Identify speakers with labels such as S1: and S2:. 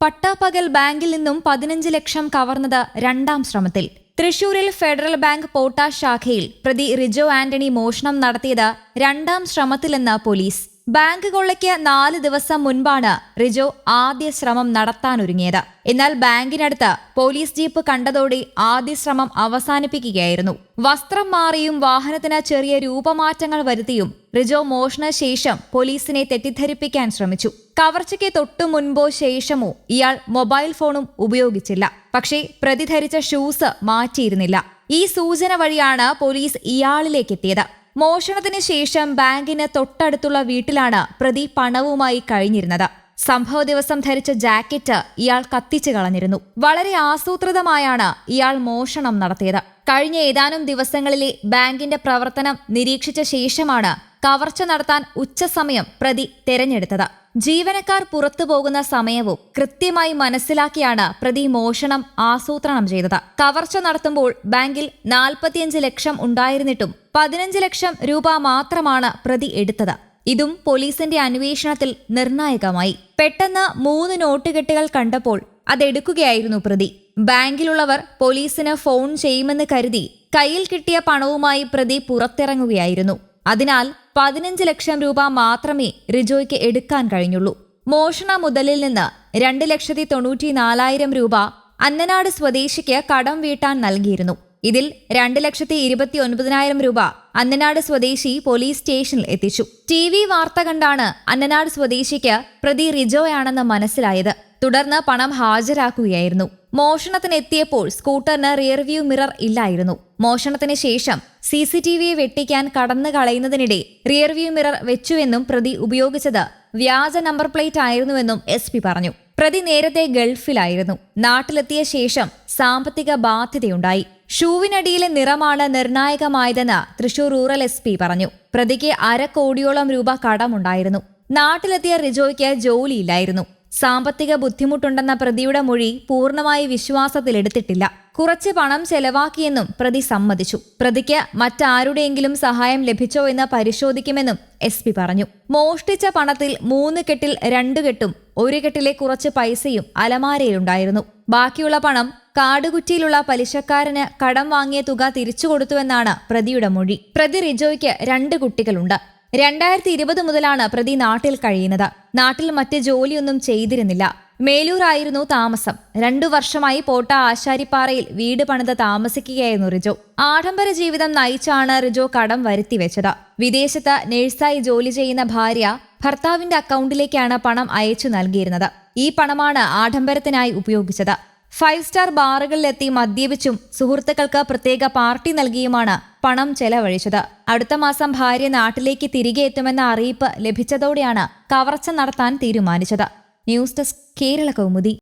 S1: പട്ടാപ്പകൽ ബാങ്കിൽ നിന്നും പതിനഞ്ച് ലക്ഷം കവർന്നത് രണ്ടാം ശ്രമത്തിൽ. തൃശൂരിൽ ഫെഡറൽ ബാങ്ക് പോട്ടാ ശാഖയിൽ പ്രതി റിജോ ആന്റണി മോഷണം നടത്തിയത് രണ്ടാം ശ്രമത്തിലെന്ന് പോലീസ്. ബാങ്ക് കൊള്ളയ്ക്ക് നാല് ദിവസം മുൻപാണ് റിജോ ആദ്യ ശ്രമം നടത്താനൊരുങ്ങിയത്. എന്നാൽ ബാങ്കിനടുത്ത് പോലീസ് ജീപ്പ് കണ്ടതോടെ ആദ്യ ശ്രമം അവസാനിപ്പിക്കുകയായിരുന്നു. വസ്ത്രം മാറിയും വാഹനത്തിന് ചെറിയ രൂപമാറ്റങ്ങൾ വരുത്തിയും റിജോ മോഷണശേഷം പോലീസിനെ തെറ്റിദ്ധരിപ്പിക്കാൻ ശ്രമിച്ചു. കവർച്ചയ്ക്ക് തൊട്ടു മുൻപോ ശേഷമോ ഇയാൾ മൊബൈൽ ഫോണും ഉപയോഗിച്ചില്ല. പക്ഷേ പ്രതിധരിച്ച ഷൂസ് മാറ്റിയിരുന്നില്ല. ഈ സൂചന വഴിയാണ് പോലീസ് ഇയാളിലേക്ക് എത്തിയത് മോഷണത്തിന് ശേഷം ബാങ്കിന് തൊട്ടടുത്തുള്ള വീട്ടിലാണ് പ്രതി പണവുമായി കഴിഞ്ഞിരുന്നത്. സംഭവ ദിവസം ധരിച്ച ജാക്കറ്റ് ഇയാൾ കത്തിച്ചു കളഞ്ഞിരുന്നു. വളരെ ആസൂത്രിതമായാണ് ഇയാൾ മോഷണം നടത്തിയത്. കഴിഞ്ഞ ഏതാനും ദിവസങ്ങളിലെ ബാങ്കിന്റെ പ്രവർത്തനം നിരീക്ഷിച്ച ശേഷമാണ് കവർച്ച നടത്താൻ ഉച്ചസമയം പ്രതി തെരഞ്ഞെടുത്തത്. ജീവനക്കാർ പുറത്തു പോകുന്ന സമയവും കൃത്യമായി മനസ്സിലാക്കിയാണ് പ്രതി മോഷണം ആസൂത്രണം ചെയ്തത്. കവർച്ച നടത്തുമ്പോൾ ബാങ്കിൽ നാൽപ്പത്തിയഞ്ച് ലക്ഷം ഉണ്ടായിരുന്നിട്ടും പതിനഞ്ച് ലക്ഷം രൂപ മാത്രമാണ് പ്രതി എടുത്തത്. ഇതും പോലീസിന്റെ അന്വേഷണത്തിൽ നിർണായകമായി. പെട്ടെന്ന് മൂന്ന് നോട്ടുകെട്ടുകൾ കണ്ടപ്പോൾ അതെടുക്കുകയായിരുന്നു പ്രതി. ബാങ്കിലുള്ളവർ പോലീസിന് ഫോൺ ചെയ്യുമെന്ന് കരുതി കയ്യിൽ കിട്ടിയ പണവുമായി പ്രതി പുറത്തിറങ്ങുകയായിരുന്നു. അതിനാൽ പതിനഞ്ച് ലക്ഷം രൂപ മാത്രമേ റിജോയ്ക്ക് എടുക്കാൻ കഴിഞ്ഞുള്ളൂ. മോഷണ മുതലിൽ നിന്ന് രണ്ട് ലക്ഷത്തി തൊണ്ണൂറ്റി നാലായിരം രൂപ അന്നനാട് സ്വദേശിക്ക് കടം വീട്ടാൻ നൽകിയിരുന്നു. ഇതിൽ രണ്ട് ലക്ഷത്തി ഇരുപത്തി ഒൻപതിനായിരം രൂപ അന്നനാട് സ്വദേശി പോലീസ് സ്റ്റേഷനിൽ എത്തിച്ചു. ടി വി വാർത്ത കണ്ടാണ് അന്നനാട് സ്വദേശിക്ക് പ്രതി റിജോയാണെന്ന് മനസ്സിലായത്. തുടർന്ന് പണം ഹാജരാക്കുകയായിരുന്നു. മോഷണത്തിന് എത്തിയപ്പോൾ സ്കൂട്ടറിന് റിയർവ്യൂ മിറർ ഇല്ലായിരുന്നു. മോഷണത്തിന് ശേഷം സി സി ടി വിയെ വെട്ടിക്കാൻ കടന്നു കളയുന്നതിനിടെ റിയർവ്യൂ മിറർ വെച്ചുവെന്നും പ്രതി ഉപയോഗിച്ചത് വ്യാജ നമ്പർ പ്ലേറ്റ് ആയിരുന്നുവെന്നും എസ് പി പറഞ്ഞു. പ്രതി നേരത്തെ ഗൾഫിലായിരുന്നു. നാട്ടിലെത്തിയ ശേഷം സാമ്പത്തിക ബാധ്യതയുണ്ടായി. ഷൂവിനടിയിലെ നിറമാണ് നിർണായകമായതെന്ന് തൃശൂർ റൂറൽ എസ് പി പറഞ്ഞു. പ്രതിക്ക് അരക്കോടിയോളം രൂപ കടമുണ്ടായിരുന്നു. നാട്ടിലെത്തിയ റിജോയ്ക്ക് ജോലിയില്ലായിരുന്നു. സാമ്പത്തിക ബുദ്ധിമുട്ടുണ്ടെന്ന പ്രതിയുടെ മൊഴി പൂർണമായി വിശ്വാസത്തിലെടുത്തിട്ടില്ല. കുറച്ച് പണം ചെലവാക്കിയെന്നും പ്രതി സമ്മതിച്ചു. പ്രതിക്ക് മറ്റാരുടെയെങ്കിലും സഹായം ലഭിച്ചോ എന്ന് പരിശോധിക്കുമെന്നും എസ് പി പറഞ്ഞു. മോഷ്ടിച്ച പണത്തിൽ മൂന്ന് കെട്ടിൽ രണ്ടു കെട്ടും ഒരു കെട്ടിലെ കുറച്ച് പൈസയും അലമാരയിലുണ്ടായിരുന്നു. ബാക്കിയുള്ള പണം കാടുകുറ്റിയിലുള്ള പലിശക്കാരന് കടം വാങ്ങിയ തുക തിരിച്ചു കൊടുത്തുവെന്നാണ് പ്രതിയുടെ മൊഴി. പ്രതി റിജോയ്ക്ക് രണ്ട് കുട്ടികളുണ്ട്. രണ്ടായിരത്തി ഇരുപത് മുതലാണ് പ്രതി നാട്ടിൽ കഴിയുന്നത്. നാട്ടിൽ മറ്റ് ജോലിയൊന്നും ചെയ്തിരുന്നില്ല. മേലൂരായിരുന്നു താമസം. രണ്ടു വർഷമായി പോട്ട ആശാരിപ്പാറയിൽ വീട് പണിത് താമസിക്കുകയായിരുന്നു റിജോ. ആഡംബര ജീവിതം നയിച്ചാണ് റിജോ കടം വരുത്തിവെച്ചത്. വിദേശത്ത് നഴ്സായി ജോലി ചെയ്യുന്ന ഭാര്യ ഭർത്താവിന്റെ അക്കൗണ്ടിലേക്കാണ് പണം അയച്ചു നൽകിയിരുന്നത്. ഈ പണമാണ് ആഡംബരത്തിനായി ഉപയോഗിച്ചത്. ഫൈവ് സ്റ്റാർ ബാറുകളിലെത്തി മദ്യപിച്ചും സുഹൃത്തുക്കൾക്ക് പ്രത്യേക പാർട്ടി നൽകിയുമാണ് പണം ചെലവഴിച്ചത്. അടുത്ത മാസം ഭാര്യ നാട്ടിലേക്ക് തിരികെ എത്തുമെന്ന അറിയിപ്പ് ലഭിച്ചതോടെയാണ് കവർച്ച നടത്താൻ തീരുമാനിച്ചത്. News desk Kerala Kaumudi.